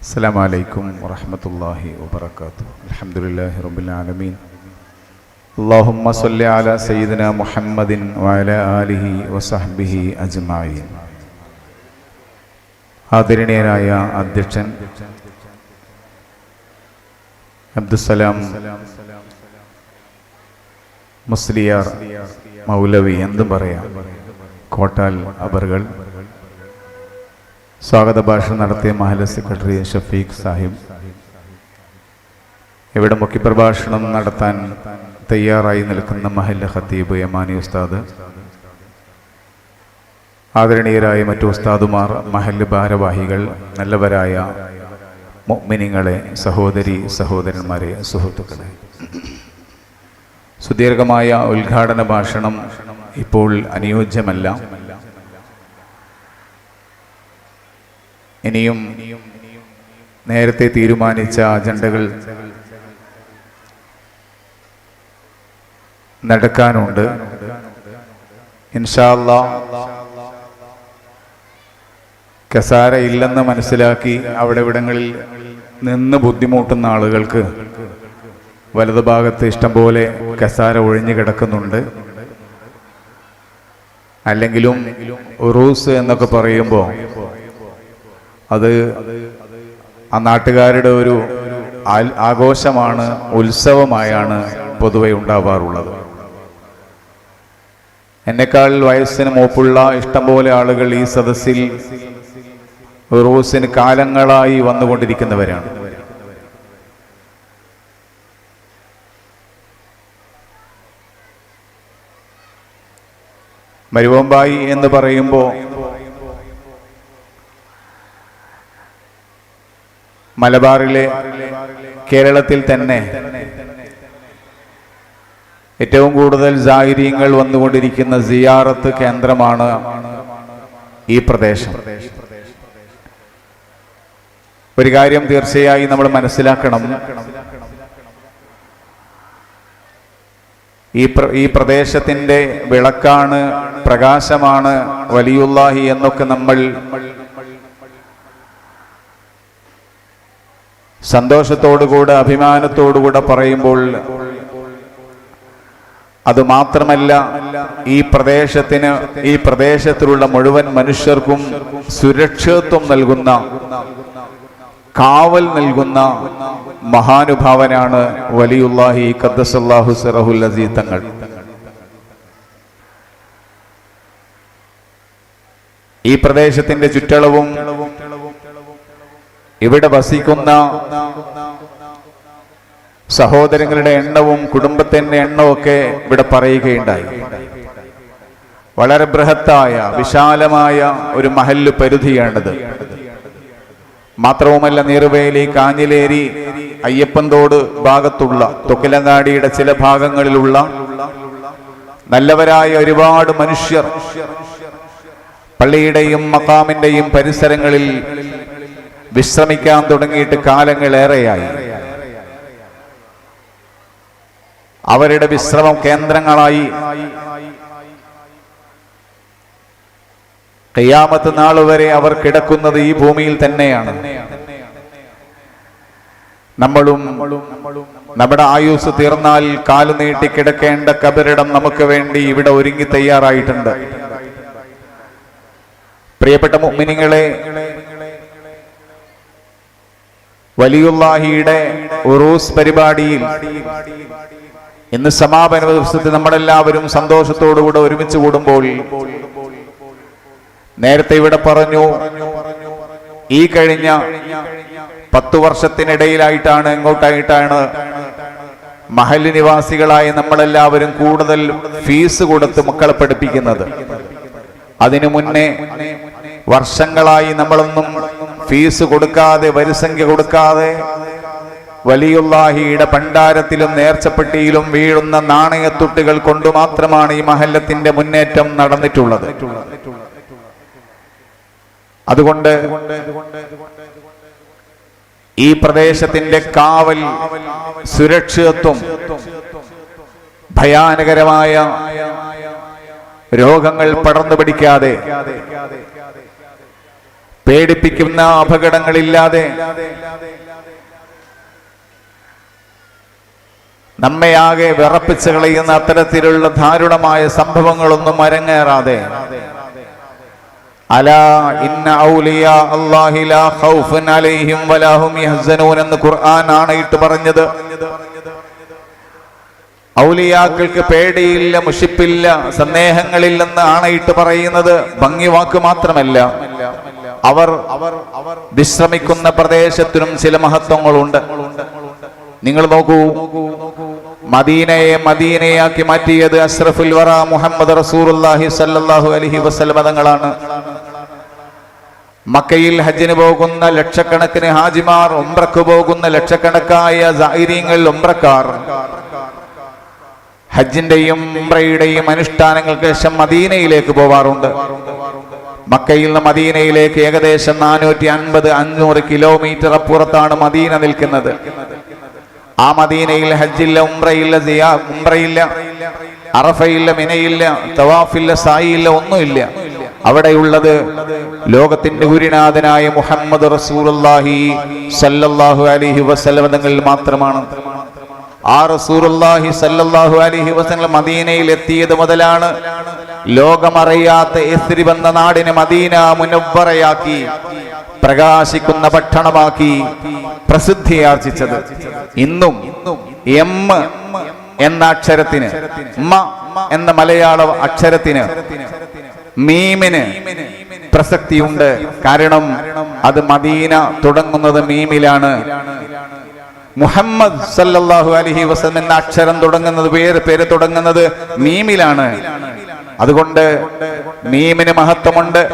السلام عليكم ورحمة الله وبركاته الحمد لله رب العالمين اللهم صل على سيدنا محمد وعلى آله وصحبه أجمعين ആദരണീയനായ അധ്യക്ഷൻ അബ്ദുസലാം മുസ്ലിയാർ മൗലവി എന്തും പറയാം? കോട്ടാൽ അബറുകൾ സ്വാഗത ഭാഷണം നടത്തിയ മഹല സെക്രട്ടറി ഷഫീഖ് സാഹിബ്. ഇവിടെ മുഖ്യപ്രഭാഷണം നടത്താൻ തയ്യാറായി നിൽക്കുന്ന മഹല്ല ഖത്തീബ് യമാനി ഉസ്താദ്. ആദരണീയരായ മറ്റു ഉസ്താദുമാർ മഹൽ ഭാരവാഹികൾ നല്ലവരായ മുഅ്മിനീങ്ങളെ സഹോദരി സഹോദരന്മാരെ സുഹൃത്തുക്കളെ. സുദീർഘമായ ഉദ്ഘാടന ഭാഷണം ഇപ്പോൾ അനുയോജ്യമല്ല. ഇനിയും നേരത്തെ തീരുമാനിച്ച അജണ്ടകൾ നടക്കാനുണ്ട്. ഇൻഷാല്ല കസാര ഇല്ലെന്ന് മനസ്സിലാക്കി അവിടെ ഇവിടങ്ങളിൽ നിന്ന് ബുദ്ധിമുട്ടുന്ന ആളുകൾക്ക് വലതുഭാഗത്ത് ഇഷ്ടംപോലെ കസാര ഒഴിഞ്ഞു കിടക്കുന്നുണ്ട്. അല്ലെങ്കിലും റൂസ് എന്നൊക്കെ പറയുമ്പോൾ അത് ആ നാട്ടുകാരുടെ ഒരു ആഘോഷമാണ് ഉത്സവമായാണ് പൊതുവെ ഉണ്ടാവാറുള്ളത്. എന്നെക്കാൾ വയസ്സിന് മൂപ്പുള്ള ഇഷ്ടംപോലെ ആളുകൾ ഈ സദസ്സിൽ റൂസിന് കാലങ്ങളായി വന്നുകൊണ്ടിരിക്കുന്നവരാണ്. മരുവമ്പായി എന്ന് പറയുമ്പോൾ മലബാറിലെ കേരളത്തിൽ തന്നെ ഏറ്റവും കൂടുതൽ ജാഹിര്യങ്ങൾ വന്നുകൊണ്ടിരിക്കുന്ന സിയാറത്ത് കേന്ദ്രമാണ് ഈ പ്രദേശം. ഒരു കാര്യം തീർച്ചയായും നമ്മൾ മനസ്സിലാക്കണം. ഈ ഈ പ്രദേശത്തിന്റെ വിളക്കാണ് പ്രകാശമാണ് വലിയുല്ലാഹി എന്നൊക്കെ നമ്മൾ സന്തോഷത്തോടുകൂടെ അഭിമാനത്തോടുകൂടെ പറയുമ്പോൾ അത് മാത്രമല്ല ഈ പ്രദേശത്തിന് ഈ പ്രദേശത്തിലുള്ള മുഴുവൻ മനുഷ്യർക്കും സുരക്ഷിതത്വം നൽകുന്ന കാവൽ നൽകുന്ന മഹാനുഭാവനാണ് വലിയുല്ലാഹി ഖദ്ദസല്ലാഹു സിറഹുൽ അസീ തങ്ങൾ. ഈ പ്രദേശത്തിന്റെ ചുറ്റളവും ഇവിടെ വസിക്കുന്ന സഹോദരങ്ങളുടെ എണ്ണവും കുടുംബത്തിന്റെ എണ്ണവും ഒക്കെ ഇവിടെ പറയുകയുണ്ടായി. വളരെ ബൃഹത്തായ വിശാലമായ ഒരു മഹല്ല് പരിധിയാണിത്. മാത്രവുമല്ല നീറുവേലി കാഞ്ഞിലേരി അയ്യപ്പന്തോട് ഭാഗത്തുള്ള തൊക്കിലങ്ങാടിയുടെ ചില ഭാഗങ്ങളിലുള്ള നല്ലവരായ ഒരുപാട് മനുഷ്യർ പള്ളിയുടെയും മക്കാമിന്റെയും പരിസരങ്ങളിൽ വിശ്രമിക്കാൻ തുടങ്ങിയിട്ട് കാലങ്ങളേറെയായി. അവരുടെ വിശ്രമം കേന്ദ്രങ്ങളായി. കയ്യാമത്ത് നാൾ വരെ അവർ കിടക്കുന്നത് ഈ ഭൂമിയിൽ തന്നെയാണ്. നമ്മളും നമ്മുടെ ആയുസ് തീർന്നാൽ കാലു നീട്ടി കിടക്കേണ്ട കബരിടം നമുക്ക് വേണ്ടി ഇവിടെ ഒരുങ്ങി തയ്യാറായിട്ടുണ്ട്. പ്രിയപ്പെട്ട മുഅ്മിനീങ്ങളെ വലിയുള്ളാഹിയുടെ ഉറൂസ് പരിപാടിയിൽ ഇന്ന് സമാപന ദിവസത്തിൽ നമ്മളെല്ലാവരും സന്തോഷത്തോടുകൂടെ ഒരുമിച്ച് കൂടുമ്പോൾ നേരത്തെ ഇവിടെ പറഞ്ഞു ഈ കഴിഞ്ഞ പത്തു വർഷത്തിനിടയിലായിട്ടാണ് എങ്ങോട്ടായിട്ടാണ് മഹൽ നിവാസികളായ നമ്മളെല്ലാവരും കൂടുതൽ ഫീസ് കൊടുത്ത് മക്കളെ പഠിപ്പിക്കുന്നത്. അതിനു മുന്നേ വർഷങ്ങളായി നമ്മളൊന്നും ഫീസ് കൊടുക്കാതെ വരിസംഖ്യ കൊടുക്കാതെ വലിയുള്ളാഹിയുടെ പണ്ടാരത്തിലും നേർച്ചപ്പെട്ടിയിലും വീഴുന്ന നാണയത്തുട്ടുകൾ കൊണ്ട് മാത്രമാണ് ഈ മഹല്ലത്തിന്റെ മുന്നേറ്റം നടന്നിട്ടുള്ളത്. അതുകൊണ്ട് ഈ പ്രദേശത്തിന്റെ കാവൽ സുരക്ഷിതത്വം ഭയാനകരമായ രോഗങ്ങൾ പടർന്നു പിടിക്കാതെ പേടിപ്പിക്കുന്ന അപകടങ്ങളില്ലാതെ നമ്മയാകെ വിറപ്പിച്ച് കളയുന്ന അത്തരത്തിലുള്ള ദാരുണമായ സംഭവങ്ങളൊന്നും അരങ്ങേറാതെ എന്ന് ഖുർആൻ ആണയിട്ട് പറഞ്ഞത്. ഔലിയാക്കൾക്ക് പേടിയില്ല മുഷിപ്പില്ല സന്ദേഹങ്ങളില്ലെന്ന് ആണയിട്ട് പറയുന്നത്. ഭംഗി വാക്ക് മാത്രമല്ല അവർ അവർ അവർ വിശ്രമിക്കുന്ന പ്രദേശത്തിനും ചില മഹത്വങ്ങളുണ്ട്. നിങ്ങൾ നോക്കൂ മദീനയെ മദീനയാക്കി മാറ്റിയത് അഷ്റഫുൽ വറ മുഹമ്മദ് റസൂലുള്ളാഹി അലഹി അലൈഹി വസല്ലം തങ്ങളാണ്. മക്കയിൽ ഹജ്ജിന് പോകുന്ന ലക്ഷക്കണക്കിന് ഹാജിമാർ ഉംറക്ക് പോകുന്ന ലക്ഷക്കണക്കായ സൈര്യങ്ങൾ ഉംറക്കാർ. ഹജ്ജിന്റെയും ഉംറയുടെയും അനുഷ്ഠാനങ്ങൾക്ക് ശേഷം മദീനയിലേക്ക് പോവാറുണ്ട്. മക്കയിൽ നിന്ന് മദീനയിലേക്ക് ഏകദേശം നാനൂറ്റി അൻപത് അഞ്ഞൂറ് കിലോമീറ്റർ അപ്പുറത്താണ് മദീന നിൽക്കുന്നത്. ആ മദീനയിൽ ഹജ്ജില്ല ഉംറയില്ല സിയാ ഉംറയില്ല അറഫയില്ല മിനയില്ല തവാഫില്ല സായില്ല ഒന്നുമില്ല. അവിടെയുള്ളത് ലോകത്തിന്റെ ഗുരുനാഥനായ മുഹമ്മദ് റസൂലുള്ളാഹി സല്ലാഹു അലൈഹി വസല്ലം തങ്ങളിൽ മാത്രമാണ്. ആ റസൂലുള്ളാഹി സല്ലാഹു അലിഹി വസങ്ങൾ മദീനയിൽ എത്തിയത് മുതലാണ് ലോകമറിയാത്ത എസ്രി വന്ന നാടിനെ മദീന മുനവ്വറയാക്കി പ്രകാശിക്കുന്ന പട്ടണമാക്കി പ്രസിദ്ധിയാർജിച്ചത്. ഇന്നും എം എന്ന അക്ഷരത്തിന് എന്ന മലയാള അക്ഷരത്തിന് മീമിന് പ്രസക്തിയുണ്ട്. കാരണം അത് മദീന തുടങ്ങുന്നത് മീമിലാണ്. മുഹമ്മദ് സല്ലല്ലാഹു അലഹി വസല്ലം എന്ന അക്ഷരം തുടങ്ങുന്നത് പേര് പേര് തുടങ്ങുന്നത് മീമിലാണ്. അതുകൊണ്ട് മീമിന് മഹത്വമുണ്ട്.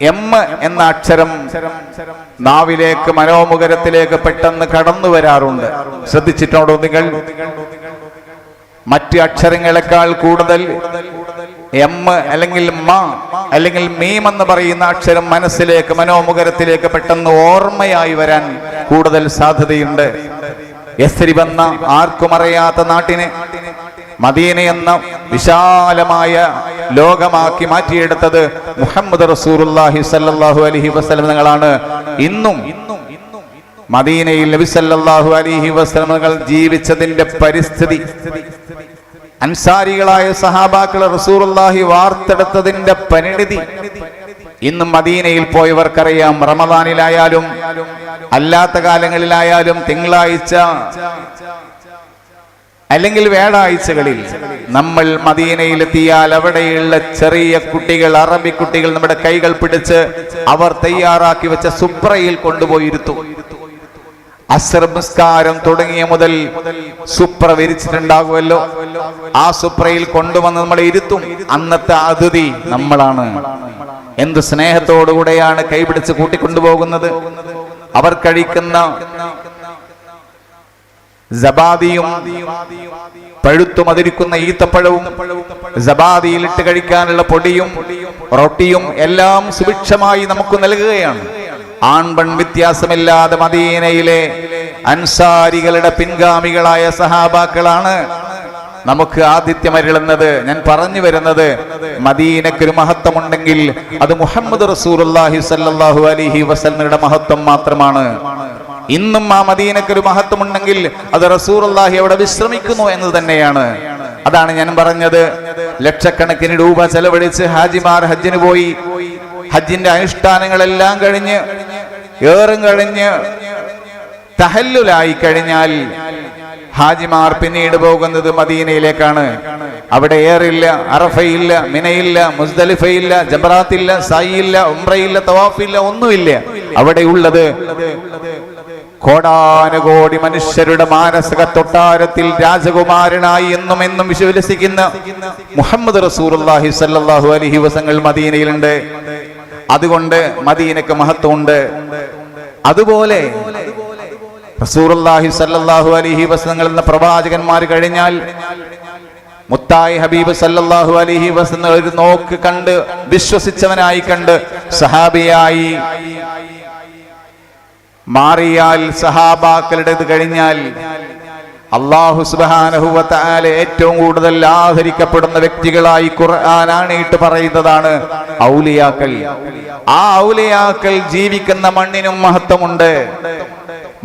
എം എന്ന അക്ഷരം നാവിലേക്ക് മനോമുഖരത്തിലേക്ക് പെട്ടെന്ന് കടന്നു വരാറുണ്ട്. ശ്രദ്ധിച്ചിട്ടുണ്ടോ നിങ്ങൾ? മറ്റ് അക്ഷരങ്ങളെക്കാൾ കൂടുതൽ എം അല്ലെങ്കിൽ മ അല്ലെങ്കിൽ മീം എന്ന് പറയുന്ന അക്ഷരം മനസ്സിലേക്ക് മനോമുഖരത്തിലേക്ക് പെട്ടെന്ന് ഓർമ്മയായി വരാൻ കൂടുതൽ സാധ്യതയുണ്ട്. എസ്രി വന്ന ആർക്കും അറിയാത്ത നാട്ടിനെ മദീന എന്ന വിശാലമായ ലോകമാക്കി മാറ്റിയെടുത്തത് മുഹമ്മദ് റസൂലുള്ളാഹി സല്ലാഹു അലൈഹി വസല്ലം ഇന്നും ഇന്നും മദീനയിൽ നബിസല്ലാഹു അലിഹി വസ്ലമകൾ ജീവിച്ചതിന്റെ പരിസ്ഥിതി. അൻസാരികളായ സഹാബാക്കളെ റസൂറുല്ലാഹി വാർത്തെടുത്തതിന്റെ പരിണിതി. ഇന്ന് മദീനയിൽ പോയവർക്കറിയാം റമദാനിലായാലും അല്ലാത്ത കാലങ്ങളിലായാലും തിങ്കളാഴ്ച അല്ലെങ്കിൽ വേടാഴ്ചകളിൽ നമ്മൾ മദീനയിലെത്തിയാൽ അവിടെയുള്ള ചെറിയ കുട്ടികൾ അറബി കുട്ടികൾ നമ്മുടെ കൈകൾ പിടിച്ച് അവർ തയ്യാറാക്കി വെച്ച സുപ്രയിൽ കൊണ്ടുപോയിരുത്തും അസർബസ്കാരം തുടങ്ങിയ മുതൽ സുപ്ര വിരിച്ചിട്ടുണ്ടാകുമല്ലോ. ആ സുപ്രയിൽ കൊണ്ടുവന്ന് നമ്മളെ ഇരുത്തും. അന്നത്തെ അതിഥി നമ്മളാണ്. എന്ത് സ്നേഹത്തോടുകൂടെയാണ് കൈപിടിച്ച് കൂട്ടിക്കൊണ്ടുപോകുന്നത്? അവർ കഴിക്കുന്ന ജബാദിയും പഴുത്തും അതിരിക്കുന്ന ഈത്തപ്പഴവും ജബാദിയിലിട്ട് കഴിക്കാനുള്ള പൊടിയും റൊട്ടിയും എല്ലാം സുഭിക്ഷമായി നമുക്ക് നൽകുകയാണ്. ആൺപൺ വ്യത്യാസമില്ലാതെ മദീനയിലെ അൻസാരികളുടെ പിൻഗാമികളായ സഹാബാക്കളാണ് നമുക്ക് ആദിത്യം അരുളുന്നത്. ഞാൻ പറഞ്ഞു വരുന്നത് മദീനക്ക് ഒരു മഹത്വമുണ്ടെങ്കിൽ അത് മുഹമ്മദ് റസൂർഹി സല്ലാഹു അലിഹി വസല്ലയുടെ മഹത്വം മാത്രമാണ്. ഇന്നും ആ മദീനക്ക് ഒരു മഹത്വമുണ്ടെങ്കിൽ അത് റസൂർ അള്ളാഹി അവിടെ വിശ്രമിക്കുന്നു എന്ന് തന്നെയാണ്. അതാണ് ഞാൻ പറഞ്ഞത്. ലക്ഷക്കണക്കിന് രൂപ ചെലവഴിച്ച് ഹാജിമാർ ഹജ്ജിന് പോയി. ഹജ്ജിന്റെ അനുഷ്ഠാനങ്ങളെല്ലാം കഴിഞ്ഞ് ഏറും കഴിഞ്ഞ് തഹല്ലുലായി കഴിഞ്ഞാൽ ഹാജിമാർ പിന്നീട് പോകുന്നത് മദീനയിലേക്കാണ്. അവിടെ ഏറില്ല അറഫയില്ല മിനയില്ല മുസ്ദലിഫയില്ല ജബറാത്തില്ല സായില്ല ഉംറയില്ല തവാഫില്ല ഒന്നുമില്ല. അവിടെ ഉള്ളത് കോടാനുകോടി മനുഷ്യരുടെ മാനസിക തൊട്ടാരത്തിൽ രാജകുമാരനായി എന്നും എന്നും വിശ്വസിക്കുന്ന മുഹമ്മദ് അലഹി അലൈഹി വസങ്ങൾ മദീനയിലുണ്ട്. അതുകൊണ്ട് മദീനക്ക് മഹത്വമുണ്ട്. അതുപോലെ റസൂറുല്ലാഹി സല്ലല്ലാഹു അലൈഹി വസല്ലങ്ങൾ എന്ന പ്രവാചകന്മാർ കഴിഞ്ഞാൽ മുത്തായി ഹബീബ് സല്ലാഹു അലൈഹി വസല്ലം ഒരു നോക്ക് കണ്ട് വിശ്വസിച്ചവനായി കണ്ട് സഹാബിയായി മാറിയാൽ സഹാബാക്കളുടേത് കഴിഞ്ഞാൽ അള്ളാഹു സുബാനഹുവത്താലെ ഏറ്റവും കൂടുതൽ ആദരിക്കപ്പെടുന്ന വ്യക്തികളായി ഖുർആനാണിട്ട് പറയുന്നതാണ് ഔലിയാക്കൽ ആ ഔലിയാക്കൽ ജീവിക്കുന്ന മണ്ണിനും മഹത്വമുണ്ട്.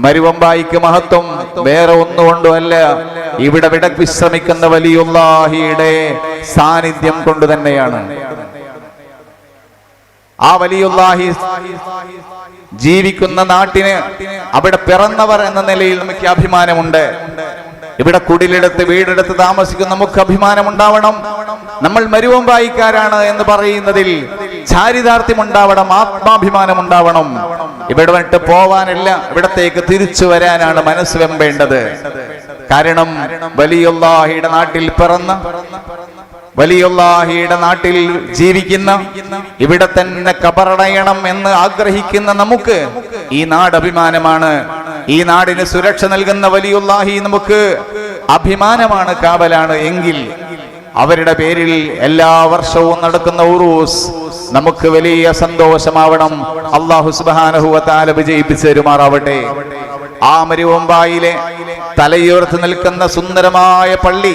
മരുവമ്പായിക്ക് മഹത്വം വേറെ ഒന്നുകൊണ്ടുമല്ല. ഇവിടെ വിട വിശ്രമിക്കുന്ന വലിയുള്ളാഹിയുടെ സാന്നിധ്യം കൊണ്ട് തന്നെയാണ് ആ വലിയുല്ലാഹി ജീവിക്കുന്ന നാട്ടിന് അവിടെ പിറന്നവർ എന്ന നിലയിൽ നമുക്ക് അഭിമാനമുണ്ട്. ഇവിടെ കുടിലെടുത്ത് വീടെടുത്ത് താമസിക്കുന്ന നമുക്ക് അഭിമാനം ഉണ്ടാവണം നമ്മൾ മരുവമ്പായിക്കാരാണ് എന്ന് പറയുന്നതിൽ ചാരിതാർത്ഥ്യം ഉണ്ടാവണം ആത്മാഭിമാനം ഉണ്ടാവണം ഇവിടെ വിട്ട് പോവാനല്ല ഇവിടത്തേക്ക് തിരിച്ചു വരാനാണ് മനസ്സ് വെമ്പേണ്ടത്. കാരണം വലിയ നാട്ടിൽ പിറന്ന വലിയുല്ലാഹിയുടെ നാട്ടിൽ ജീവിക്കുന്ന ഇവിടെ തന്നെ കബറടയണം എന്ന് ആഗ്രഹിക്കുന്ന നമുക്ക് ഈ നാട് അഭിമാനമാണ്. ഈ നാടിന് സുരക്ഷ നൽകുന്ന വലിയുള്ളാഹി നമുക്ക് അഭിമാനമാണ് കാവലാണ്. എങ്കിൽ അവരുടെ പേരിൽ എല്ലാ വർഷവും നടക്കുന്ന ഉറൂസ് നമുക്ക് വലിയ സന്തോഷമാവണം. അള്ളാഹു സുബാനഹുവത്താല വിജയിപ്പിച്ചു തരുമാറാവട്ടെ. ആ മരുവമ്പായിലെ തലയുയർത്ത് നിൽക്കുന്ന സുന്ദരമായ പള്ളി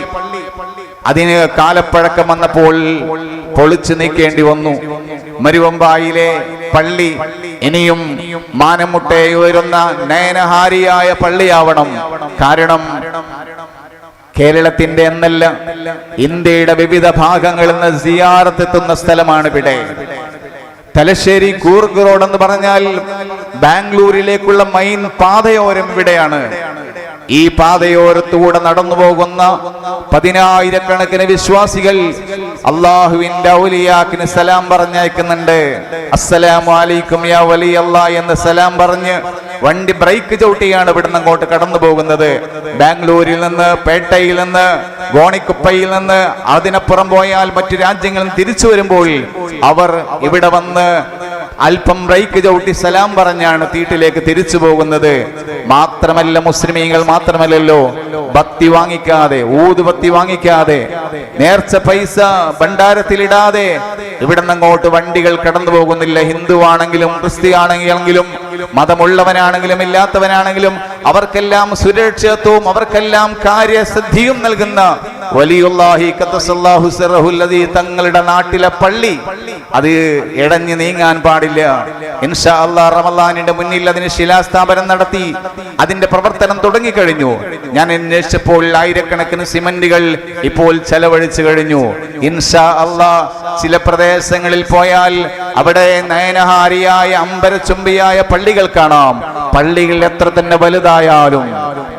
അതിന് കാലപ്പഴക്കം വന്നപ്പോൾ പൊളിച്ചു നീക്കേണ്ടി വന്നു. മരുവമ്പായിലെ പള്ളി ഇനിയും മാനമുട്ടെ ഉയരുന്ന നയനഹാരിയായ പള്ളിയാവണം. കാരണം കേരളത്തിന്റെ എന്നല്ല ഇന്ത്യയുടെ വിവിധ ഭാഗങ്ങളിൽ നിന്ന് സിയാറത്തെത്തുന്ന സ്ഥലമാണ് ഇവിടെ. തലശ്ശേരി കൂർഗ് റോഡ് എന്ന് പറഞ്ഞാൽ ബാംഗ്ലൂരിലേക്കുള്ള മൈൻ പാതയോരം ഇവിടെയാണ്. ഈ പാതയോരത്തൂടെ നടന്നു പോകുന്ന പതിനായിരക്കണക്കിന് വിശ്വാസികൾ അള്ളാഹുവിന്റെ ഔലിയാക്കിന് സലാം പറഞ്ഞയക്കുന്നുണ്ട്. അസ്സലാമു അലൈക്കും യാ എന്ന് സലാം പറഞ്ഞ് വണ്ടി ബ്രേക്ക് ചവിട്ടിയാണ് ഇവിടുന്ന് അങ്ങോട്ട് കടന്നു പോകുന്നത് ബാംഗ്ലൂരിൽ നിന്ന് പേട്ടയിൽ നിന്ന് ഗോണിക്കുപ്പയിൽ നിന്ന് അതിനപ്പുറം പോയാൽ മറ്റു രാജ്യങ്ങളിൽ തിരിച്ചു വരുമ്പോൾ അവർ ഇവിടെ വന്ന് അല്പം ബ്രേക്ക് ചവിട്ടി സലാം പറഞ്ഞാണ് തീട്ടിലേക്ക് തിരിച്ചു പോകുന്നത്. മാത്രമല്ല മുസ്ലിമീങ്ങൾ മാത്രമല്ലല്ലോ ഭക്തി വാങ്ങിക്കാതെ ഊതുബത്തി വാങ്ങിക്കാതെ നേർച്ച പൈസ ഭണ്ഡാരത്തിലിടാതെ ഇവിടെ അങ്ങോട്ട് വണ്ടികൾ കടന്നു പോകുന്നില്ല. ഹിന്ദു ആണെങ്കിലും ക്രിസ്ത്യാണെങ്കിലും മതമുള്ളവനാണെങ്കിലും ഇല്ലാത്തവനാണെങ്കിലും അവർക്കെല്ലാം സുരക്ഷിതത്വവും അവർക്കെല്ലാം കാര്യസിദ്ധിയും നൽകുന്ന വലിയുല്ലാഹി തങ്ങളുടെ നാട്ടിലെ പള്ളി അത് ഇടഞ്ഞു നീങ്ങാൻ പാടില്ല. ഇൻഷാ അള്ളാ റമളാനിന്റെ മുന്നിൽ അതിന് ശിലാസ്ഥാപനം നടത്തി അതിന്റെ പ്രവർത്തനം തുടങ്ങിക്കഴിഞ്ഞു. ഞാൻ അന്വേഷിച്ചപ്പോൾ ആയിരക്കണക്കിന് സിമന്റുകൾ ഇപ്പോൾ ചെലവഴിച്ചു കഴിഞ്ഞു. ഇൻഷാ അള്ളാ ചില പ്രദേശങ്ങളിൽ പോയാൽ അവിടെ നയനഹാരിയായ അമ്പരച്ചുംബിയായ പള്ളികൾ കാണാം. പള്ളികൾ എത്ര തന്നെ വലുതായാലും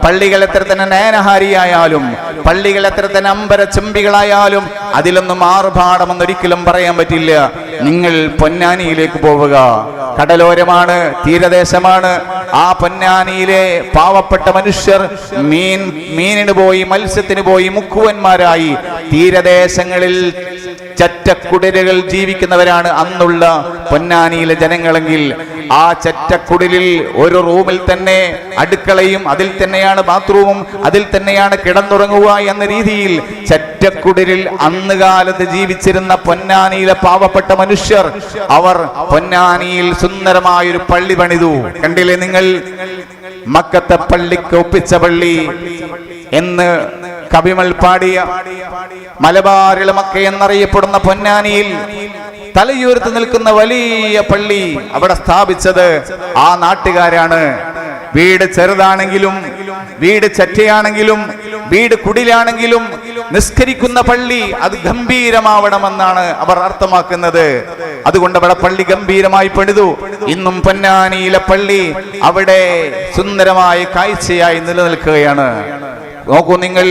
പള്ളികൾ എത്ര തന്നെ നയനഹാരിയായാലും പള്ളികൾ എത്ര തന്നെ അമ്പര ചെമ്പികളായാലും അതിലൊന്നും ആർഭാടമെന്ന് ഒരിക്കലും പറയാൻ പറ്റില്ല. നിങ്ങൾ പൊന്നാനിയിലേക്ക് പോവുക. കടലോരമാണ് തീരദേശമാണ്. ആ പൊന്നാനിയിലെ പാവപ്പെട്ട മനുഷ്യർ മീൻ മീനിന് പോയി മത്സ്യത്തിന് പോയി മുക്കുവന്മാരായി. തീരദേശങ്ങളിൽ ചറ്റക്കുടിലുകൾ ജീവിക്കുന്നവരാണ് അന്നുള്ള പൊന്നാനിയിലെ ജനങ്ങളെങ്കിൽ ആ ചറ്റക്കുടിലിൽ ഒരു റൂമിൽ തന്നെ അടുക്കളയും അതിൽ തന്നെയാണ് ബാത്റൂമും അതിൽ തന്നെയാണ് കിടന്നുറങ്ങുക എന്ന രീതിയിൽ ചറ്റക്കുടലിൽ അന്ന് കാലത്ത് ജീവിച്ചിരുന്ന പൊന്നാനിയിലെ പാവപ്പെട്ട മനുഷ്യർ അവർ പൊന്നാനിയിൽ സുന്ദരമായൊരു പള്ളി പണിതു. കണ്ടില്ലേ നിങ്ങൾ? മക്കത്തെ പള്ളിക്ക് ഒപ്പിച്ച പള്ളി എന്ന് കവിമൾ പാടിയ മലബാറിൽ മക്ക എന്നറിയപ്പെടുന്ന പൊന്നാനിയിൽ തലയുയർത്തി നിൽക്കുന്ന വലിയ പള്ളി അവിടെ സ്ഥാപിച്ചത് ആ നാട്ടുകാരാണ്. വീട് ചെറുതാണെങ്കിലും വീട് ചറ്റയാണെങ്കിലും വീട് കുടിലാണെങ്കിലും നിസ്കരിക്കുന്ന പള്ളി അത് ഗംഭീരമാവണമെന്നാണ് അവർ അർത്ഥമാക്കുന്നത്. അതുകൊണ്ട് അവിടെ പള്ളി ഗംഭീരമായി പണിതു ഇന്നും പൊന്നാനിയിലെ പള്ളി അവിടെ സുന്ദരമായ കാഴ്ചയായി നിലനിൽക്കുകയാണ്. നോക്കൂ നിങ്ങൾ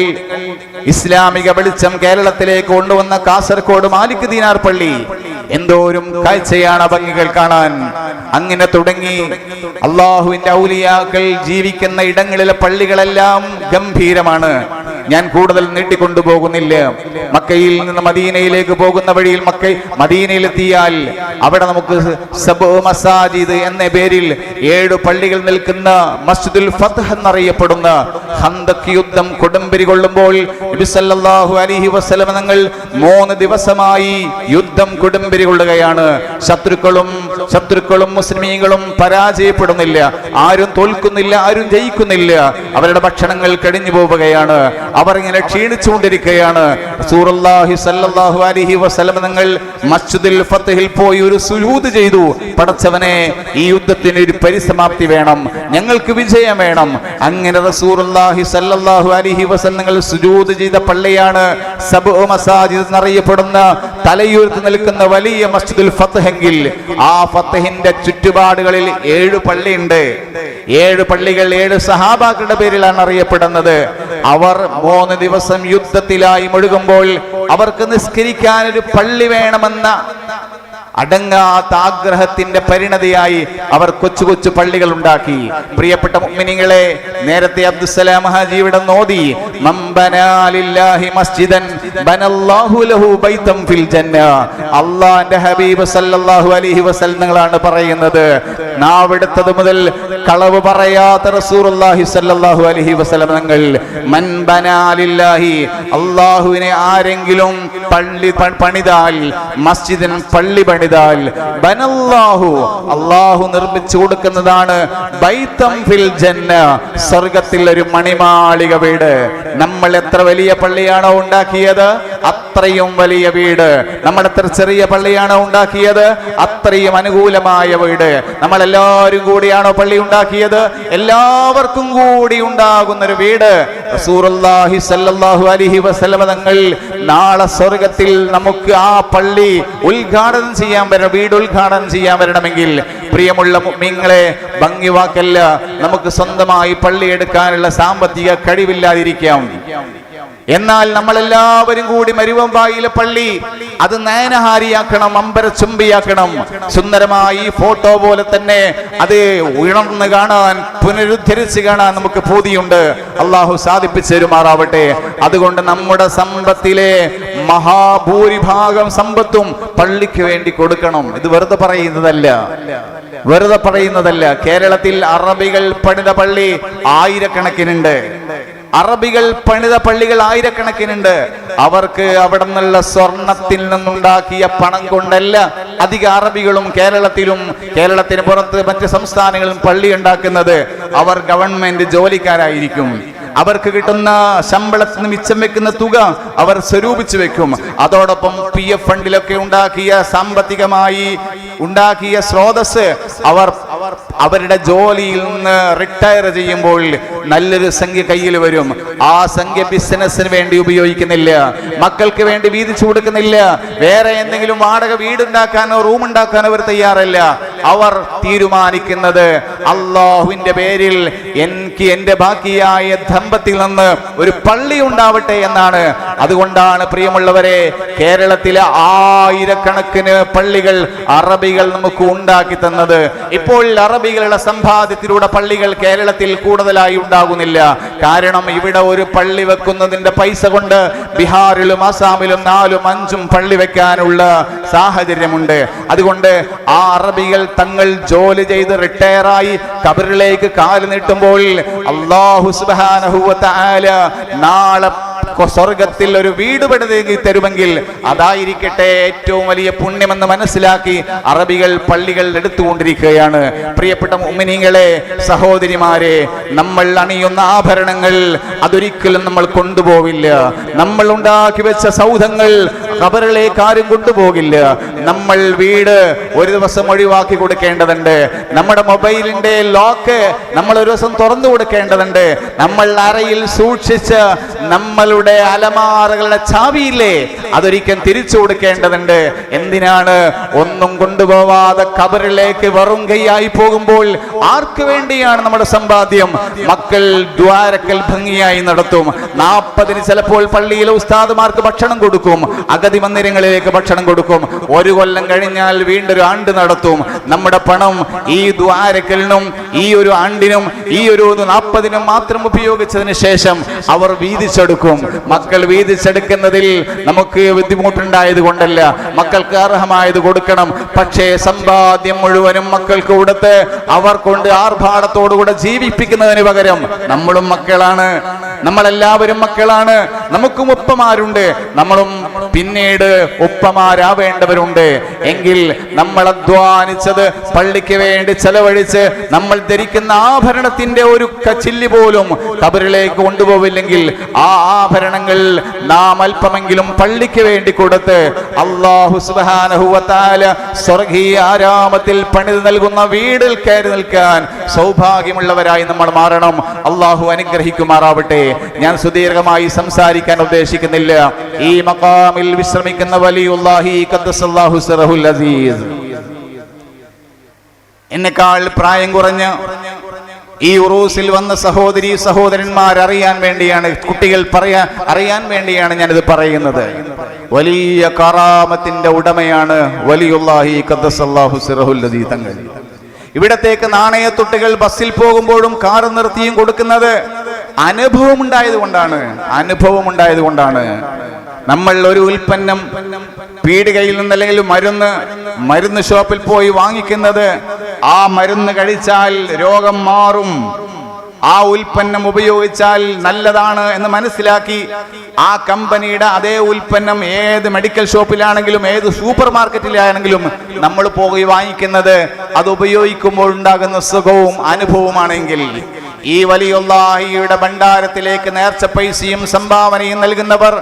ഇസ്ലാമിക വെളിച്ചം കേരളത്തിലേക്ക് കൊണ്ടുവന്ന കാസർകോട് മാലിക് ദീനാർ പള്ളി എന്തോരും കാഴ്ചയാണ് ഭംഗികൾ കാണാൻ. അങ്ങനെ തുടങ്ങി അള്ളാഹുവിന്റെ ഔലിയാക്കൾ ജീവിക്കുന്ന ഇടങ്ങളിലെ പള്ളികളെല്ലാം ഗംഭീരമാണ്. ഞാൻ കൂടുതൽ നീട്ടിക്കൊണ്ടുപോകുന്നില്ല. മക്കയിൽ നിന്ന് മദീനയിലേക്ക് പോകുന്ന വഴിയിൽ മക്ക മദീനയിലെത്തിയാൽ അവിടെ നമുക്ക് മസാജിദ് എന്ന പേരിൽ ഏഴ് പള്ളികൾ നിൽക്കുന്ന മസ്ജിദുൽ ഫത്ഹ് എന്നറിയപ്പെടുന്ന ഹന്തക് യുദ്ധം കൊടുമ്പിരി കൊള്ളുമ്പോൾ അലൈഹി വസല്ലം തങ്ങൾ മൂന്ന് ദിവസമായി യുദ്ധം കൊടുമ്പിരി കൊള്ളുകയാണ്. ശത്രുക്കളും ശത്രുക്കളും മുസ്ലിമീങ്ങളും പരാജയപ്പെടുന്നില്ല. ആരും തോൽക്കുന്നില്ല ആരും ജയിക്കുന്നില്ല. അവരുടെ ഭക്ഷണങ്ങൾ കഴിഞ്ഞു പോവുകയാണ്. അവർ ഇങ്ങനെ ക്ഷീണിച്ചുകൊണ്ടിരിക്കുകയാണ്. റസൂലുള്ളാഹി സ്വല്ലല്ലാഹു അലൈഹി നിങ്ങൾ മസ്ജിദുൽ ഫത്ഹിൽ പോയി ഒരു സുജൂദ് ചെയ്തു. പടച്ചവനെ ഈ യുദ്ധത്തിന് ഒരു പരിസമാപ്തി വേണം. ഞങ്ങൾക്ക് വിജയം വേണം. അങ്ങനെ റസൂലുള്ളാഹി സ്വല്ലല്ലാഹു അലൈഹി വസല്ലം നിങ്ങൾ സുജൂദ് ചെയ്ത പള്ളിയാണ് സബ് മസാജിദ് എന്നറിയപ്പെടുന്ന തലയുയർത്തി നിൽക്കുന്ന വലിയ മസ്ജിദുൽ ഫത്തഹെങ്കിൽ ആ ഫത്തഹിന്റെ ചുറ്റുപാടുകളിൽ ഏഴ് പള്ളിയുണ്ട്. ഏഴ് പള്ളികൾ ഏഴ് സഹാബാക്കളുടെ പേരിലാണ് അറിയപ്പെടുന്നത്. അവർ മൂന്ന് ദിവസം യുദ്ധത്തിലായി മുഴുകുമ്പോൾ അവർക്ക് നിസ്കരിക്കാൻ ഒരു പള്ളി വേണമെന്ന അടങ്ങാത്ത ആഗ്രഹത്തിന്റെ പരിണതിയായി അവർ കൊച്ചു കൊച്ചു പള്ളികൾ ഉണ്ടാക്കി പ്രിയപ്പെട്ട മുഅ്മിനീങ്ങളെ നേരത്തെ അബ്ദുസലാം മഹാജിയുടെ നോദി അല്ലാഹുവിന്റെ ഹബീബ് സല്ലല്ലാഹു അലൈഹി വസല്ലങ്ങളാണ് പറയുന്നത്. നാവെടുത്തത് മുതൽ കളവ് പറയാത്ത റസൂറുല്ലാഹി സല്ലല്ലാഹു അലൈഹി വസല്ലം തങ്ങൾ മൻ ബനാലില്ലാഹി അല്ലാഹുവിനെ ആരെങ്കിലും പള്ളി പണിതാൽ മസ്ജിദിൻ പള്ളി പണിതാൽ ബനല്ലാഹു അല്ലാഹു നിർമ്മിച്ചു കൊടുക്കുന്നതാണ് ബൈത്തം ഫിൽ ജന്ന സ്വർഗത്തിൽ ഒരു മണിമാളിക വീട്. നമ്മൾ എത്ര വലിയ പള്ളിയാണോ ഉണ്ടാക്കിയത്? അത്രയും വലിയ വീട്. നമ്മൾ എത്ര ചെറിയ പള്ളിയാണോ ഉണ്ടാക്കിയത്? അത്രയും അനുകൂലമായ വീട്. നമ്മളെല്ലാവരും കൂടിയാണോ പള്ളി ഉണ്ടാക്കിയത് എല്ലാവർക്കും കൂടി ഉണ്ടാകുന്ന ഒരു വീട് സല്ലല്ലാഹു അലൈഹി വസല്ലമ തങ്ങൾ നാളെ സ്വർഗത്തിൽ നമുക്ക് ആ പള്ളി ഉദ്ഘാടനം ചെയ്യാൻ വരണം വീട് ഉദ്ഘാടനം ചെയ്യാൻ വരണമെങ്കിൽ. പ്രിയമുള്ള നിങ്ങളെ ഭംഗി വാക്കല്ല. നമുക്ക് സ്വന്തമായി പള്ളി എടുക്കാനുള്ള സാമ്പത്തിക കഴിവില്ലാതിരിക്കാം. എന്നാൽ നമ്മളെല്ലാവരും കൂടി മരുവമ്പായിലെ പള്ളി. അത് നയനഹാരിയാക്കണം അമ്പര ചുംബിയാക്കണം. സുന്ദരമായി ഫോട്ടോ പോലെ തന്നെ അത് ഉയർന്ന് കാണാൻ പുനരുദ്ധരിച്ച് കാണാൻ നമുക്ക് പൂതിയുണ്ട്. അള്ളാഹു സാധിപ്പിച്ചു തരുമാറാവട്ടെ. അതുകൊണ്ട് നമ്മുടെ സമ്പത്തിലെ മഹാഭൂരിഭാഗം സമ്പത്തും പള്ളിക്ക് വേണ്ടി കൊടുക്കണം. ഇത് വെറുതെ പറയുന്നതല്ല. വെറുതെ പറയുന്നതല്ല. കേരളത്തിൽ അറബികൾ പണിത പള്ളി ആയിരക്കണക്കിനുണ്ട്. അറബികൾ പണിത പള്ളികൾ ആയിരക്കണക്കിനുണ്ട്. അവർക്ക് അവിടെ നിന്നുള്ള സ്വർണത്തിൽ നിന്നുണ്ടാക്കിയ പണം കൊണ്ടല്ല അധിക അറബികളും കേരളത്തിലും കേരളത്തിന് പുറത്ത് മറ്റ് സംസ്ഥാനങ്ങളിലും പള്ളി ഉണ്ടാക്കുന്നത്. അവർ ഗവൺമെന്റ് ജോലിക്കാരായിരിക്കും. അവർക്ക് കിട്ടുന്ന ശമ്പളത്തിൽ നിന്ന് മിച്ചം വെക്കുന്ന തുക അവർ സ്വരൂപിച്ചു വെക്കും. അതോടൊപ്പം പി എഫ് ഫണ്ടിലൊക്കെ ഉണ്ടാക്കിയ സാമ്പത്തികമായി ഉണ്ടാക്കിയ സ്രോതസ് അവർ അവരുടെ ജോലിയിൽ നിന്ന് റിട്ടയർ ചെയ്യുമ്പോൾ നല്ലൊരു സംഖ്യ കയ്യിൽ വരും. ആ സംഖ്യ ബിസിനസ്സിന് വേണ്ടി ഉപയോഗിക്കുന്നില്ല. മക്കൾക്ക് വേണ്ടി വീതിച്ചു കൊടുക്കുന്നില്ല. വേറെ എന്തെങ്കിലും വാടക വീടുണ്ടാക്കാനോ റൂം ഉണ്ടാക്കാനോ അവർ തയ്യാറല്ല. അവർ തീരുമാനിക്കുന്നത് അള്ളാഹുവിന്റെ പേരിൽ എനിക്ക് എന്റെ ബാക്കിയായ ദമ്പത്തിൽ നിന്ന് ഒരു പള്ളി ഉണ്ടാവട്ടെ എന്നാണ്. അതുകൊണ്ടാണ് പ്രിയമുള്ളവരെ കേരളത്തിലെ ആയിരക്കണക്കിന് പള്ളികൾ അറബികൾ നമുക്ക് ഉണ്ടാക്കി തന്നത്. ഇപ്പോൾ അറബികളുടെ സമ്പാദ്യത്തിലൂടെ പള്ളികൾ കേരളത്തിൽ കൂടുതലായി ഉണ്ടാകുന്നില്ല. കാരണം ഇവിടെ ഒരു പള്ളി വെക്കുന്നതിന്റെ പൈസ കൊണ്ട് ബീഹാറിലും ആസാമിലും നാലും അഞ്ചും പള്ളി വെക്കാനുള്ള സാഹചര്യമുണ്ട്. അതുകൊണ്ട് ആ അറബികൾ തങ്ങൾ ജോലി ചെയ്ത് റിട്ടയറായി കബറിലേക്ക് കാൽ നീട്ടുമ്പോൾ അള്ളാഹു സുബ്ഹാനഹു തആല നാളെ സ്വർഗത്തിൽ ഒരു വീട് പണിതേക്ക് തരുമെങ്കിൽ അതായിരിക്കട്ടെ ഏറ്റവും വലിയ പുണ്യമെന്ന് മനസ്സിലാക്കി അറബികൾ പള്ളികൾ എടുത്തുകൊണ്ടിരിക്കുകയാണ്. പ്രിയപ്പെട്ട ഉമ്മിനിങ്ങളെ സഹോദരിമാരെ നമ്മൾ അണിയുന്ന ആഭരണങ്ങൾ അതൊരിക്കലും നമ്മൾ കൊണ്ടുപോവില്ല. നമ്മൾ ഉണ്ടാക്കി വെച്ച സൗധങ്ങൾ കബറിലേക്ക് ആരും കൊണ്ടുപോകില്ല. നമ്മൾ വീട് ഒരു ദിവസം ഒഴിവാക്കി കൊടുക്കേണ്ടതുണ്ട്. നമ്മുടെ മൊബൈലിന്റെ ലോക്ക് നമ്മൾ ഒരു ദിവസം തുറന്നു കൊടുക്കേണ്ടതുണ്ട്. നമ്മൾ അറയിൽ സൂക്ഷിച്ച് നമ്മളുടെ അലമാറകളുടെ ചാവിയില്ലേ? അതൊരിക്കൽ തിരിച്ചു കൊടുക്കേണ്ടതുണ്ട്. എന്തിനാണ് ഒന്നും കൊണ്ടുപോവാതെ കബറിലേക്ക് വെറും കൈയായി പോകുമ്പോൾ ആർക്ക് വേണ്ടിയാണ് നമ്മുടെ സമ്പാദ്യം? മക്കൾ ദ്വാരക്കൽ ഭംഗിയായി നടത്തും. നാൽപ്പതിന് ചിലപ്പോൾ പള്ളിയിലെ ഉസ്താദുമാർക്ക് ഭക്ഷണം കൊടുക്കും. അഗതി മന്ദിരങ്ങളിലേക്ക് ഭക്ഷണം കൊടുക്കും. ഒരു കൊല്ലം കഴിഞ്ഞാൽ വീണ്ടൊരു ആണ്ട് നടത്തും. നമ്മുടെ പണം ഈ ദ്വാരക്കലിനും ഈ ഒരു ആണ്ടിനും ഈ ഒരു നാൽപ്പതിനും മാത്രം ഉപയോഗിച്ചതിന് ശേഷം അവർ വീതിച്ചെടുക്കും. മക്കൾ വീതിച്ചെടുക്കുന്നതിൽ നമുക്ക് ബുദ്ധിമുട്ടുണ്ടായത് കൊണ്ടല്ല. മക്കൾക്ക് അർഹമായത് കൊടുക്കണം. പക്ഷേ സമ്പാദ്യം മുഴുവനും മക്കൾക്ക് കൊടുത്ത് അവർ കൊണ്ട് ആർഭാടത്തോടുകൂടെ ജീവിപ്പിക്കുന്നതിന് പകരം നമ്മളും മക്കളാണ്. നമ്മളെല്ലാവരും മക്കളാണ്. നമുക്കും ഉപ്പമാരുണ്ട്. നമ്മളും പിന്നീട് ഉപ്പമാരാവേണ്ടവരുണ്ട്. എങ്കിൽ നമ്മൾ അധ്വാനിച്ചത് പള്ളിക്ക് വേണ്ടി ചെലവഴിച്ച് നമ്മൾ ധരിക്കുന്ന ആഭരണത്തിന്റെ ഒരു കച്ചില്ലി പോലും കബറിലേക്ക് കൊണ്ടുപോവില്ലെങ്കിൽ ആ ആഭരണങ്ങൾ നാം അല്പമെങ്കിലും പള്ളിക്ക് വേണ്ടി കൊടുത്ത് അള്ളാഹു സുബാനഹുവത്താല സ്വർഗീയ ആരാമത്തിൽ പണിത് നൽകുന്ന വീടിൽ കയറി നിൽക്കാൻ സൗഭാഗ്യമുള്ളവരായി നമ്മൾ മാറണം. അള്ളാഹു അനുഗ്രഹിക്കുമാറാവട്ടെ. ഞാൻ സുദീർഘമായി സംസാരിക്കാൻ ഉദ്ദേശിക്കുന്നില്ല. ഈ മക്കാമിൽ വിശ്രമിക്കുന്ന വലിയുല്ലാഹി അസീസ്. എന്നെക്കാൾ പ്രായം കുറഞ്ഞ് ഈ ഉറൂസിൽ വന്ന സഹോദരി സഹോദരന്മാർ അറിയാൻ വേണ്ടിയാണ് കുട്ടികൾ പറയാ അറിയാൻ വേണ്ടിയാണ് ഞാനിത് പറയുന്നത്. വലിയ കറാമത്തിന്റെ ഉടമയാണ് വലിയുല്ലാഹി തങ്ങൾ. ഇവിടത്തേക്ക് നാണയത്തൊട്ടുകൾ ബസ്സിൽ പോകുമ്പോഴും കാർ നിർത്തിയും കൊടുക്കുന്നത് അനുഭവം ഉണ്ടായത് കൊണ്ടാണ് അനുഭവം ഉണ്ടായത് കൊണ്ടാണ് നമ്മൾ ഒരു ഉൽപ്പന്നം പീടികയിൽ നിന്ന് അല്ലെങ്കിൽ മരുന്ന് മരുന്ന് ഷോപ്പിൽ പോയി വാങ്ങിക്കുന്നത് ആ മരുന്ന് കഴിച്ചാൽ രോഗം മാറും. ആ ഉൽപ്പന്നം ഉപയോഗിച്ചാൽ നല്ലതാണ് എന്ന് മനസ്സിലാക്കി ആ കമ്പനിയുടെ അതേ ഉൽപ്പന്നം ഏത് മെഡിക്കൽ ഷോപ്പിലാണെങ്കിലും ഏത് സൂപ്പർ മാർക്കറ്റിലാണെങ്കിലും നമ്മൾ പോയി വാങ്ങിക്കുന്നത്. അത് ഉപയോഗിക്കുമ്പോൾ ഉണ്ടാകുന്ന സുഖവും അനുഭവമാണെങ്കിൽ ഈ വലിയുള്ളാഹിയുടെ ഭണ്ഡാരത്തിലേക്ക് നേർച്ച പൈസയും സംഭാവനയും നൽകുന്നവർ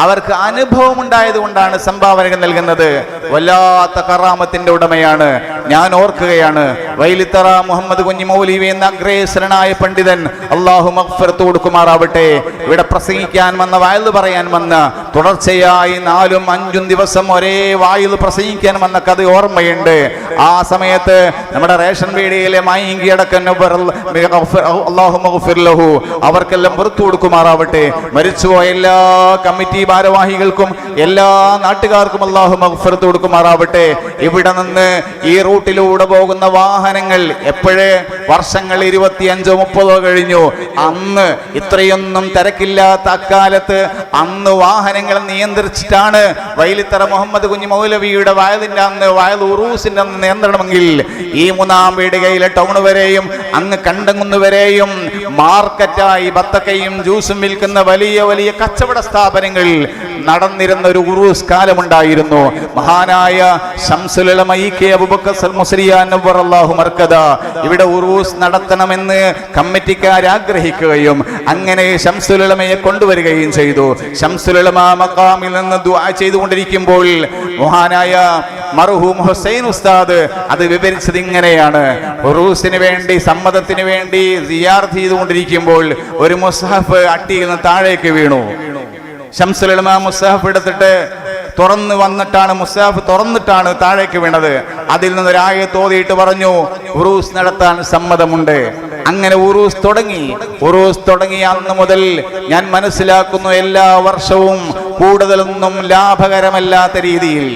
അവർക്ക് അനുഭവം ഉണ്ടായത് കൊണ്ടാണ് സംഭാവനകൾ നൽകുന്നത്. വല്ലാത്ത കറാമത്തിന്റെ ഉടമയാണ്. ഞാൻ ഓർക്കുകയാണ് വൈലിത്തറ മുഹമ്മദ് കുഞ്ഞി എന്ന അഗ്രേസരനായ പണ്ഡിതൻ അള്ളാഹു മഗ്ഫിറത്ത് കൊടുക്കുമാറാവട്ടെ. ഇവിടെ പ്രസംഗിക്കാൻ വന്ന വായിൽ പറയാൻ വന്ന തുടർച്ചയായി നാലും അഞ്ചും ദിവസം ഒരേ വായിൽ പ്രസംഗിക്കാൻ വന്ന കഥ ഓർമ്മയുണ്ട്. ആ സമയത്ത് നമ്മുടെ റേഷൻ പീടികയിലെ മായിങ്കി അടക്കം അള്ളാഹു അവർക്കെല്ലാം പുറത്തു കൊടുക്കുമാറാവട്ടെ. മരിച്ചുപോയ എല്ലാ കമ്മിറ്റി ഭാരവാഹികൾക്കും എല്ലാ നാട്ടുകാർക്കും അള്ളാഹു മഗ്ഫിറത്ത് കൊടുക്കുമാറാവട്ടെ. ഇവിടെ നിന്ന് ഈ റൂട്ടിലൂടെ പോകുന്ന വാഹനങ്ങൾ എപ്പോഴേ? വർഷങ്ങൾ ഇരുപത്തിയഞ്ചോ മുപ്പതോ കഴിഞ്ഞു. അന്ന് ഇത്രയൊന്നും തിരക്കില്ലാത്ത അക്കാലത്ത് അന്ന് വാഹനങ്ങൾ നിയന്ത്രിച്ചിട്ടാണ് വൈലിത്തറ മുഹമ്മദ് കുഞ്ഞു മൗലവിയുടെ വയലിന്റെ അന്ന് വയൽ ഉറൂസിന്റെ അന്ന് നിയന്ത്രണമെങ്കിൽ ഈ മൂന്നാം വീടുകയിലെ ടൗൺ വരെയും അങ്ങ് കണ്ടങ്ങുന്ന് വരെയും മാർക്കറ്റായി ബത്തക്കയും ജ്യൂസും വിൽക്കുന്ന വലിയ വലിയ കച്ചവട സ്ഥാപനങ്ങളിൽ നടന്നിരുന്ന ഒരു ഉറൂസ് കാലമുണ്ടായിരുന്നു. മഹാനായ കെ മർക്കദ ഇവിടെ ഉറൂസ് നടത്തണമെന്ന് കമ്മിറ്റിക്കാർ ആഗ്രഹിക്കുകയും അങ്ങനെ ശംസുലമയെ കൊണ്ടുവരികയും ചെയ്തു. ശംസുലമ മക്കാമിൽ നിന്ന് ദുആ ചെയ്തുകൊണ്ടിരിക്കുമ്പോൾ മഹാനായ മർഹൂം ഹുസൈൻ ഉസ്താദ് അത് വിവരിച്ചത് ഇങ്ങനെയാണ്. ഉറൂസിന് വേണ്ടി സമ്മതത്തിന് വേണ്ടി സിയാർ ചെയ്തുകൊണ്ടിരിക്കുമ്പോൾ ഒരു മുസ്ഹഫ് അട്ടിയിൽ നിന്ന് താഴേക്ക് വീണു. ശംസുലമ മുസ്ഹഫ് എടുത്തിട്ട് തുറന്നു വന്നിട്ടാണ് മുസ്താഫ് തുറന്നിട്ടാണ് താഴേക്ക് വീണത്. അതിൽ നിന്ന് ഒരായ തോതിയിട്ട് പറഞ്ഞു ഉറൂസ് നടത്താൻ സമ്മതമുണ്ട്. അങ്ങനെ ഉറൂസ് തുടങ്ങി. ഉറൂസ് തുടങ്ങിയ അന്ന് മുതൽ ഞാൻ മനസ്സിലാക്കുന്നു എല്ലാ വർഷവും കൂടുതലൊന്നും ലാഭകരമല്ലാത്ത രീതിയിൽ.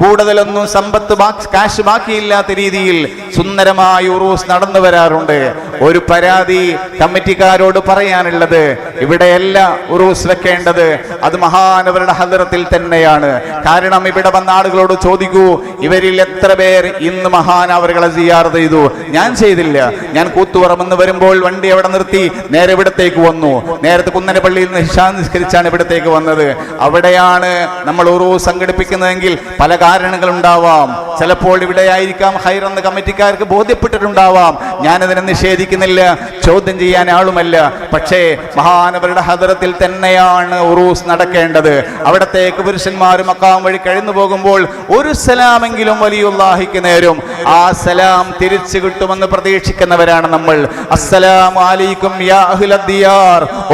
കൂടുതലൊന്നും സമ്പത്ത് കാശ് ബാക്കിയില്ലാത്ത രീതിയിൽ സുന്ദരമായ ഉറൂസ് നടന്നു വരാറുണ്ട്. ഒരു പരാതി കമ്മിറ്റിക്കാരോട് പറയാനുള്ളത് ഇവിടെയല്ല ഉറൂസ് വെക്കേണ്ടത്. അത് മഹാനവരുടെ ഹദറത്തിൽ തന്നെയാണ്. കാരണം ഇവിടെ വന്ന ആളുകളോട് ചോദിക്കൂ ഇവരിൽ എത്ര പേർ ഇന്ന് മഹാനവറുകളെ സിയാർ ചെയ്തു? ഞാൻ ചെയ്തില്ല. ഞാൻ കൂത്തുപറമെന്ന് വരുമ്പോൾ വണ്ടി അവിടെ നിർത്തി നേരെ ഇവിടത്തേക്ക് വന്നു. നേരത്തെ കുന്നനപ്പള്ളിയിൽ നിന്ന് നിസ്കരിച്ചാണ് ഇവിടത്തേക്ക് വന്നത്. അവിടെയാണ് നമ്മൾ ഉറൂസ് സംഘടിപ്പിക്കുന്നതെങ്കിൽ പല കാരണങ്ങൾ ഉണ്ടാവാം ചിലപ്പോൾ ഇവിടെ ആയിരിക്കാം ഹൈർ എന്ന കമ്മിറ്റിക്കാർക്ക് ബോധ്യപ്പെട്ടിട്ടുണ്ടാവാം. ഞാനതിനെ നിഷേധിക്കുന്നില്ല ചോദ്യം ചെയ്യാൻ ആളുമല്ല. പക്ഷേ മഹാനവരുടെ ഹദരത്തിൽ തന്നെയാണ് ഉറൂസ് നടക്കേണ്ടത്. അവിടത്തേക്ക് പുരുഷന്മാരും മക്കാം വഴി കഴിഞ്ഞു പോകുമ്പോൾ ഒരു സലാമെങ്കിലും വലിയുള്ളാഹിക്ക് നേരും. ആ സലാം തിരിച്ചു കിട്ടുമെന്ന് പ്രതീക്ഷിക്കുന്നവരാണ് നമ്മൾ. അസ്സലാം അലൈക്കും യാ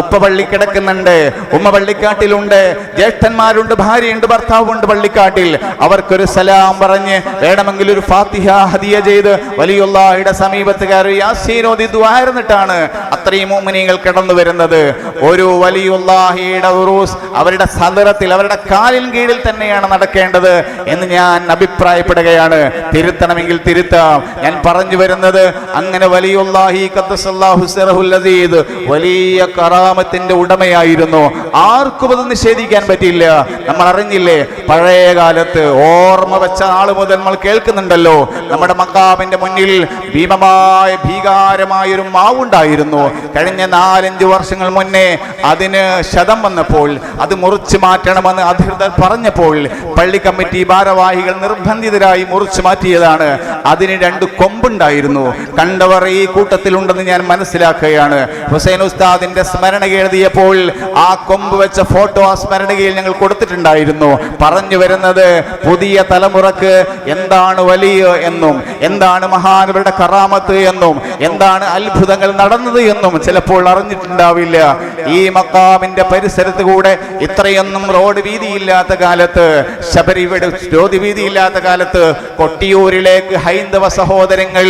ഉപ്പ പള്ളി കിടക്കുന്നുണ്ട് ഉമ്മ പള്ളിക്കാട്ടിലുണ്ട് ജ്യേഷ്ഠന്മാരുണ്ട് ഭാര്യയുണ്ട് ഭർത്താവുണ്ട് പള്ളിക്കാട്ടിൽ. അവർക്കൊരു സലാം പറഞ്ഞ് വേണമെങ്കിൽ ഒരു ഫാത്തിഹ ഹദിയ ചെയ്ത് വലിയുള്ളയുടെ സമീപത്ത് കയറി യാസീനോദി ദ്വായിരുന്നിട്ടാണ് അത്രയും മോമിനികൾ കിടന്നു വരുന്നത്. ഒരു വലിയുള്ളാഹിയുടെ ഉറൂസ് അവരുടെ സദറത്തിൽ അവരുടെ കാലിൽ കീഴിൽ തന്നെയാണ് നടക്കേണ്ടത് എന്ന് ഞാൻ അഭിപ്രായപ്പെടുകയാണ്. തിരുത്തണമെങ്കിൽ തിരുത്താം. ഞാൻ പറഞ്ഞു വരുന്നത് അങ്ങനെ വലിയുള്ളാഹി അസീദ് വലിയ കറാമത്തിന്റെ ഉടമയായിരുന്നു. ആർക്കും അത് നിഷേധിക്കാൻ പറ്റില്ല നമ്മൾ അറിഞ്ഞില്ലേ? പഴയ കാലത്ത് ഓർമ്മ വെച്ച നാൾ മുതൽ നമ്മൾ കേൾക്കുന്നുണ്ടല്ലോ. നമ്മുടെ മക്കാമിന്റെ മുന്നിൽ ഭീമമായ ഭീകാരമായ ഒരു മാവുണ്ടായിരുന്നു. കഴിഞ്ഞ നാലഞ്ച് വർഷങ്ങൾ മുന്നേ അതിന് ശതം വന്നപ്പോൾ അത് മുറിച്ചു മാറ്റണമെന്ന് അധികൃതർ പറഞ്ഞപ്പോൾ പള്ളി കമ്മിറ്റി ഭാരവാഹികൾ നിർബന്ധിതരായി മുറിച്ചു മാറ്റിയതാണ്. അതിന് രണ്ട് കൊമ്പുണ്ടായിരുന്നു. കണ്ടവർ ഈ കൂട്ടത്തിലുണ്ടെന്ന് ഞാൻ മനസ്സിലാക്കുകയാണ്. ഹുസൈൻ ഉസ്താദിന്റെ സ്മരണ എഴുതിയപ്പോൾ ആ കൊമ്പ് വെച്ച ഫോട്ടോ ആ സ്മരണയിൽ ഞങ്ങൾ കൊടുത്തിട്ടുണ്ടായിരുന്നു. പറഞ്ഞു വരുന്നത് പുതിയ തലമുറയ്ക്ക് എന്താണ് വലിയ എന്നും എന്താണ് മഹാനവരുടെ കറാമത്ത് എന്നും എന്താണ് അത്ഭുതങ്ങൾ നടന്നത് എന്നും ചിലപ്പോൾ അറിഞ്ഞിട്ടുണ്ടാവില്ല. ഈ മക്കാമിന്റെ പരിസരത്ത് കൂടെ ഇത്രയൊന്നും റോഡ് വീതിയില്ലാത്ത കാലത്ത് ശബരിയുടെ ജ്യോതി വീതിയില്ലാത്ത കാലത്ത് കൊട്ടിയൂരിലേക്ക് ഹൈന്ദവ സഹോദരങ്ങൾ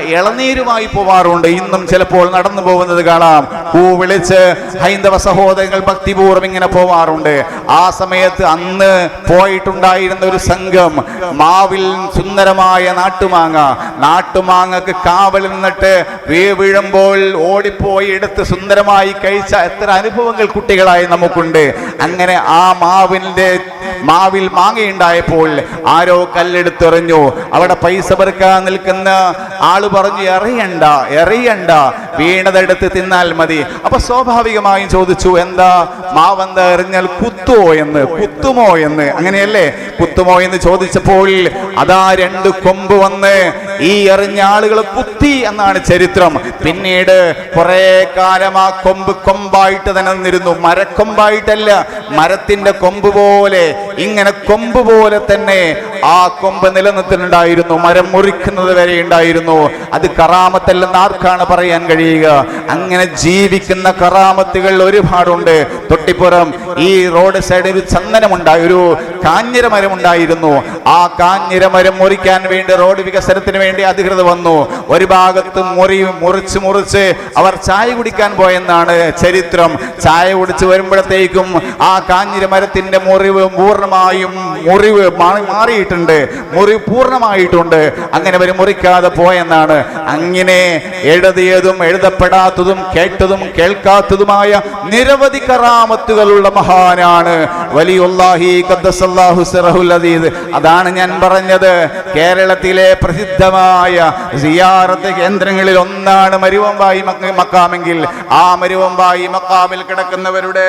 ഇളനീരുമായി പോവാറുണ്ട്. ഇന്നും ചിലപ്പോൾ നടന്നു പോകുന്നത് കാണാം. പൂ വിളിച്ച് ഹൈന്ദവ സഹോദരങ്ങൾ ഭക്തിപൂർവം ഇങ്ങനെ പോവാറുണ്ട്. ആ സമയത്ത് അന്ന് പോയിട്ടുണ്ടായിരുന്ന ഒരു സംഘം മാവിൽ സുന്ദരമായ നാട്ടുമാങ്ങ. നാട്ടുമാങ്ങക്ക് കാവൽ നിന്നിട്ട് വീഴുമ്പോൾ ഓടിപ്പോയി എടുത്ത് സുന്ദരമായി കഴിച്ച എത്ര അനുഭവങ്ങൾ കുട്ടികളായി നമുക്കുണ്ട്. അങ്ങനെ ആ മാവിന്റെ മാവിൽ മാങ്ങയുണ്ടായപ്പോൾ ആരോ കല്ലെടുത്തെറിഞ്ഞു. അവിടെ പൈസ പെറുക്കാൻ നിൽക്കുന്ന ആൾ പറഞ്ഞു എറിയണ്ട എറിയണ്ട. വീണതെടുത്ത് തിന്നാൽ മതി. അപ്പൊ സ്വാഭാവികമായും ചോദിച്ചു എന്താ? മാവന്ത എറിഞ്ഞാൽ കുത്തുമോ എന്ന്? കുത്തുമോ എന്ന്? അങ്ങനെയല്ലേ? കുത്തുമോ എന്ന് ചോദിച്ചപ്പോൾ അതാ രണ്ട് കൊമ്പ് വന്ന് ഈ എറിഞ്ഞ ആളുകളെ കുത്തി എന്നാണ് ചരിത്രം. പിന്നീട് കുറെ കാലം ആ കൊമ്പ് കൊമ്പായിട്ട് തന്നെ നിന്നിരുന്നു മരക്കൊമ്പായിട്ടല്ല മരത്തിന്റെ കൊമ്പ് പോലെ ഇങ്ങനെ കൊമ്പ് പോലെ തന്നെ ആ കൊമ്പ് നിലനിർത്തുന്നുണ്ടായിരുന്നു മരം മുറിക്കുന്നത് വരെ ഉണ്ടായിരുന്നു. അത് കറാമത്തല്ലെന്ന് ആർക്കാണ് പറയാൻ കഴിയുക? അങ്ങനെ ജീവിക്കുന്ന കറാമത്തുകൾ ഒരുപാടുണ്ട്. തൊട്ടിപ്പുറം ഈ റോഡ് സൈഡിൽ ഒരു ചന്ദനമുണ്ടായി ഒരു കാഞ്ഞിരമരം ഉണ്ടായിരുന്നു. ആ കാഞ്ഞിരമരം മുറിക്കാൻ വേണ്ടി റോഡ് വികസനത്തിന് വേണ്ടി അധികൃതർ വന്നു. ഒരു ഭാഗത്ത് മുറി മുറിച്ച് മുറിച്ച് അവർ ചായ കുടിക്കാൻ പോയെന്നാണ് ചരിത്രം. ചായ കുടിച്ച് വരുമ്പോഴത്തേക്കും ആ കാഞ്ഞിരമരത്തിന്റെ മുറിവ് പൂർണമായും മുറിവ് മാറിയിട്ടുണ്ട്. മുറിവ് പൂർണമായിട്ടുണ്ട്. അങ്ങനെ അവർ മുറിക്കാതെ പോയെന്നാണ്. അങ്ങനെ എഴുതിയതും എഴുതപ്പെടാത്തതും കേട്ടതും കേൾക്കാത്തതുമായ നിരവധി കറാമത്തുകളുള്ള മഹാനാണ്. വലിയുല്ലാഹി അതാണ് ഞാൻ പറഞ്ഞത്. കേരളത്തിലെ പ്രസിദ്ധമായ സിയാറത്ത് കേന്ദ്രങ്ങളിൽ ഒന്നാണ് മരുവമ്പായി മക്കാമെങ്കിൽ. ആ മരുവമ്പായി മക്കാമിൽ കിടക്കുന്നവരുടെ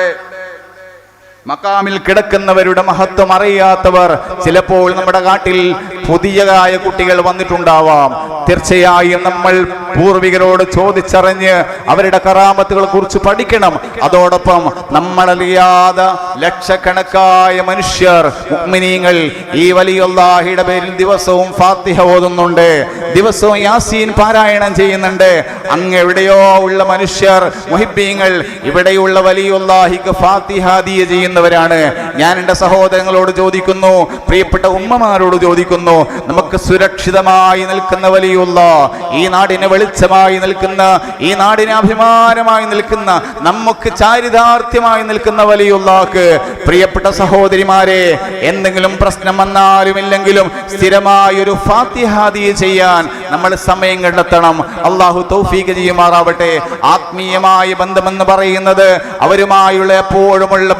മക്കാമിൽ കിടക്കുന്നവരുടെ മഹത്വം അറിയാത്തവർ ചിലപ്പോൾ നമ്മുടെ കാട്ടിൽ പുതിയതായ കുട്ടികൾ വന്നിട്ടുണ്ടാവാം. തീർച്ചയായും നമ്മൾ പൂർവികരോട് ചോദിച്ചറിഞ്ഞ് അവരുടെ കറാമത്തുകളെ കുറിച്ച് പഠിക്കണം. അതോടൊപ്പം നമ്മളറിയാതെ ലക്ഷക്കണക്കായ മനുഷ്യർ ഉമ്മിനീങ്ങൾ ഈ വലിയുള്ളാഹിയുടെ പേരിൽ ദിവസവും ഫാത്തിഹ ഓതുന്നുണ്ട്. ദിവസവും യാസീൻ പാരായണം ചെയ്യുന്നുണ്ട്. അങ്ങ് എവിടെയോ ഉള്ള മനുഷ്യർ മുഹിബീങ്ങൾ ഇവിടെയുള്ള വലിയുള്ളാഹിക്ക് ഫാത്തിഹാദിയ ചെയ്യുന്നവരാണ് ഞാൻ എന്റെ സഹോദരങ്ങളോട് ചോദിക്കുന്നു പ്രിയപ്പെട്ട ഉമ്മമാരോട് ചോദിക്കുന്നു നമുക്ക് സുരക്ഷിതമായി നിൽക്കുന്ന വലിയുള്ള ഈ നാടിന് വെളിച്ചമായി നിൽക്കുന്ന ഈ നാടിന് അഭിമാനമായി നിൽക്കുന്ന നമുക്ക് ചാരിതാർത്ഥ്യമായി നിൽക്കുന്ന വലിയുള്ളാക്ക് പ്രിയപ്പെട്ട സഹോദരിമാരെ എന്തെങ്കിലും പ്രശ്നം വന്നാലും ഇല്ലെങ്കിലും സ്ഥിരമായ ഒരു ഫാത്തിഹാദി ചെയ്യാൻ നമ്മൾ സമയം കണ്ടെത്തണം. അള്ളാഹു തൗഫീഖ് ചെയ്യുമാറാവട്ടെ. ആത്മീയമായ ബന്ധമെന്ന് പറയുന്നത് അവരുമായുള്ള എപ്പോഴുമുള്ള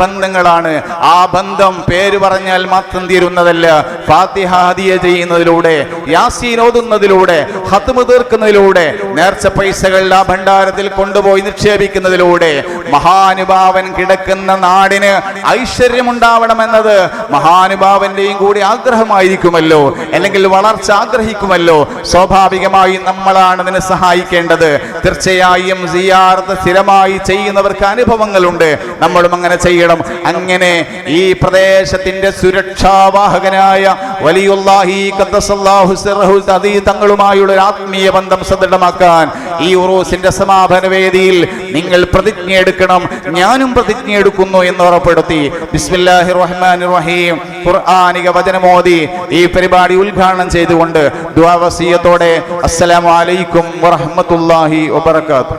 ബന്ധങ്ങളാണ് ആ ബന്ധം പേര് പറഞ്ഞാൽ മാത്രം തീരുന്നതല്ല. ഫാത്തിഹാദിയ ചെയ്യുന്നതിലൂടെ യാസീൻ ഓതുന്നതിലൂടെ ഹത്തുമ തീർക്കുന്നതിലൂടെ നേർച്ച പൈസകൾ ആ ഭണ്ഡാരത്തിൽ കൊണ്ടുപോയി നിക്ഷേപിക്കുന്നതിലൂടെ മഹാനുഭാവൻ കിടക്കുന്ന നാടിന് ഐശ്വര്യമുണ്ടാവണമെന്നത് മഹാനുഭാവന്റെയും കൂടി ആഗ്രഹമായിരിക്കുമല്ലോ. അല്ലെങ്കിൽ വളർച്ച ആഗ്രഹിക്കുമല്ലോ. സ്വാഭാവികമായി നമ്മളാണ് അതിനെ സഹായിക്കേണ്ടത്. തീർച്ചയായും സ്ഥിരമായി ചെയ്യുന്നവർക്ക് അനുഭവങ്ങളുണ്ട്. നമ്മളും അങ്ങനെ ചെയ്യണം. അങ്ങനെ ഈ പ്രദേശത്തിന്റെ സുരക്ഷാവാഹകനായ വലിയുല്ലാഹി തങ്ങളുമായുള്ള ഒരു ആത്മീയ ബന്ധം സദൃഢമാക്കാൻ ഈ ഉറൂസിന്റെ സമാപന വേദിയിൽ നിങ്ങൾ പ്രതിജ്ഞ എടുക്കണം. ഞാനും പ്രതിജ്ഞ എടുക്കുന്നു എന്ന് ഉറപ്പെടുത്തി. ബിസ്മില്ലാഹി റഹ്മാൻ റഹീം ഖുർആാനിക വചനമോദി ഈ പരിപാടി ഉദ്ഘാടനം ചെയ്തുകൊണ്ട് ദ്വാവസീയത്തോടെ അസ്സലാമു അലൈക്കും വറഹ്മത്തുള്ളാഹി വബറകാതുഹു.